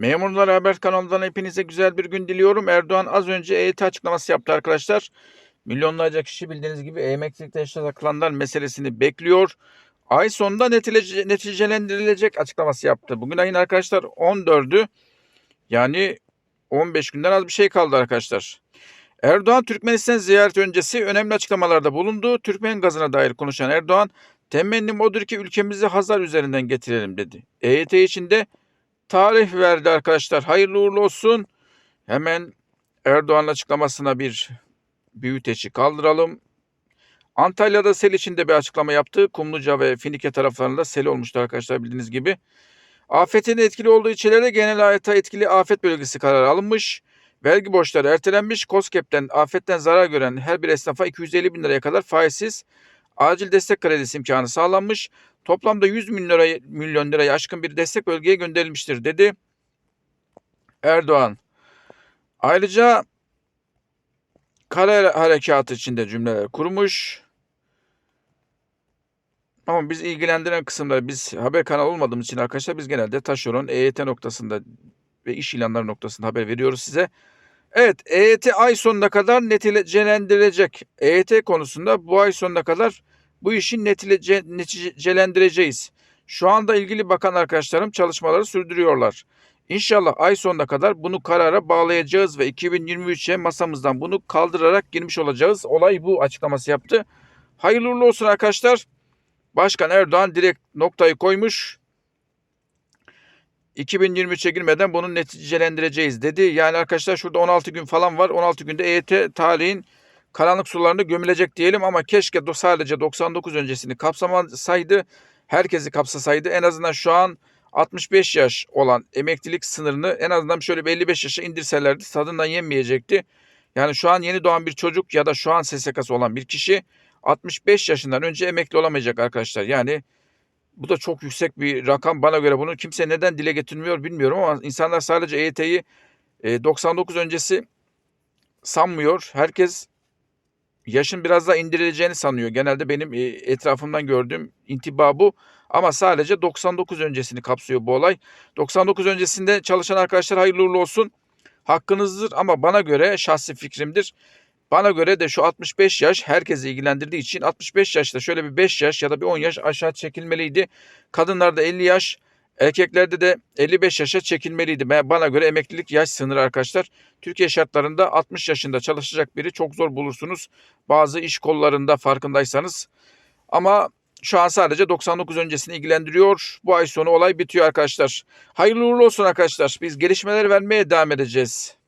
Memurlar Haber kanalından hepinize güzel bir gün diliyorum. Erdoğan az önce EYT açıklaması yaptı arkadaşlar. Milyonlarca kişi bildiğiniz gibi emeklilikte yaşa takılanlar meselesini bekliyor. Ay sonunda netice, neticelendirilecek açıklaması yaptı. Bugün ayın arkadaşlar 14'ü. Yani 15 günden az bir şey kaldı arkadaşlar. Erdoğan Türkmenistan ziyareti öncesi önemli açıklamalarda bulundu. Türkmen gazına dair konuşan Erdoğan, temennim odur ki ülkemizi Hazar üzerinden getirelim dedi. EYT içinde tarih verdi arkadaşlar. Hayırlı uğurlu olsun. Hemen Erdoğan'ın açıklamasına bir büyüteci kaldıralım. Antalya'da sel içinde bir açıklama yaptı. Kumluca ve Finike taraflarında sel olmuştu arkadaşlar bildiğiniz gibi. Afetin etkili olduğu ilçelerde genel hayata etkili afet bölgesi kararı alınmış. Vergi borçları ertelenmiş. COSGAP'ten afetten zarar gören her bir esnafa 250 bin liraya kadar faizsiz acil destek kredisi imkanı sağlanmış. Toplamda 100 milyon lirayı, milyon lirayı aşkın bir destek bölgeye gönderilmiştir dedi Erdoğan. Ayrıca kare harekatı içinde cümleler kurmuş. Ama biz ilgilendiren kısımları biz haber kanalı olmadığımız için arkadaşlar biz genelde taşeron EYT noktasında ve iş ilanları noktasında haber veriyoruz size. Evet EYT ay sonuna kadar neticelendirilecek. EYT konusunda bu ay sonuna kadar bu işi netice, neticelendireceğiz. Şu anda ilgili bakan arkadaşlarım çalışmaları sürdürüyorlar. İnşallah ay sonuna kadar bunu karara bağlayacağız ve 2023'e masamızdan bunu kaldırarak girmiş olacağız. Olay bu açıklaması yaptı. Hayırlı olsun arkadaşlar. Başkan Erdoğan direkt noktayı koymuş. 2023'e girmeden bunu neticelendireceğiz dedi. Yani arkadaşlar şurada 16 gün falan var. 16 günde EYT tarihin karanlık sularında gömülecek diyelim ama keşke sadece 99 öncesini kapsamasaydı, herkesi kapsasaydı. En azından şu an 65 yaş olan emeklilik sınırını en azından şöyle bir 55 yaşa indirselerdi tadından yenmeyecekti. Yani şu an yeni doğan bir çocuk ya da şu an SSK'sı olan bir kişi 65 yaşından önce emekli olamayacak arkadaşlar. Yani bu da çok yüksek bir rakam bana göre bunu kimse neden dile getirmiyor bilmiyorum ama insanlar sadece EYT'yi 99 öncesi sanmıyor. Herkes yaşın biraz daha indirileceğini sanıyor. Genelde benim e, etrafımdan gördüğüm intiba bu. Ama sadece 99 öncesini kapsıyor bu olay. 99 öncesinde çalışan arkadaşlar hayırlı uğurlu olsun. Hakkınızdır ama bana göre şahsi fikrimdir. Bana göre de şu 65 yaş herkesi ilgilendirdiği için 65 yaşta şöyle bir 5 yaş ya da bir 10 yaş aşağı çekilmeliydi. Kadınlarda 50 yaş, erkeklerde de 55 yaşa çekilmeliydi. Bana göre emeklilik yaş sınırı arkadaşlar. Türkiye şartlarında 60 yaşında çalışacak biri çok zor bulursunuz. Bazı iş kollarında farkındaysanız. Ama şu an sadece 99 öncesini ilgilendiriyor. Bu ay sonu olay bitiyor arkadaşlar. Hayırlı uğurlu olsun arkadaşlar. Biz gelişmeler vermeye devam edeceğiz.